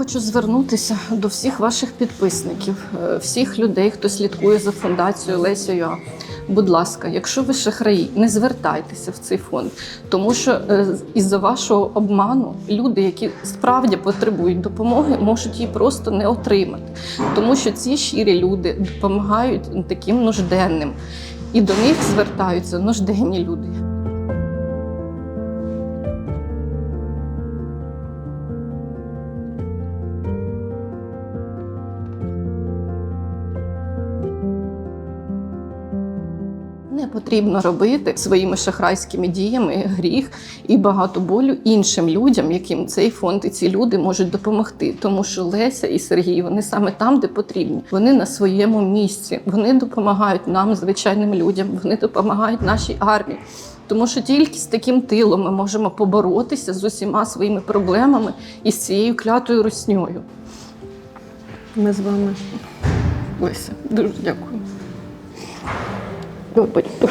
хочу звернутися до всіх ваших підписників, е, всіх людей, хто слідкує за фундацією Леся Юа. Будь ласка, якщо ви шахраї, не звертайтеся в цей фонд, тому що е, із-за вашого обману люди, які справді потребують допомоги, можуть її просто не отримати, тому що ці щирі люди допомагають таким нужденним, і до них звертаються нужденні люди. Не потрібно робити своїми шахрайськими діями гріх і багато болю іншим людям, яким цей фонд і ці люди можуть допомогти. Тому що Леся і Сергій вони саме там, де потрібні. Вони на своєму місці. Вони допомагають нам, звичайним людям. Вони допомагають нашій армії. Тому що тільки з таким тилом ми можемо поборотися з усіма своїми проблемами і з цією клятою русньою. Ми з вами. Леся, дуже дякую. Вибачте.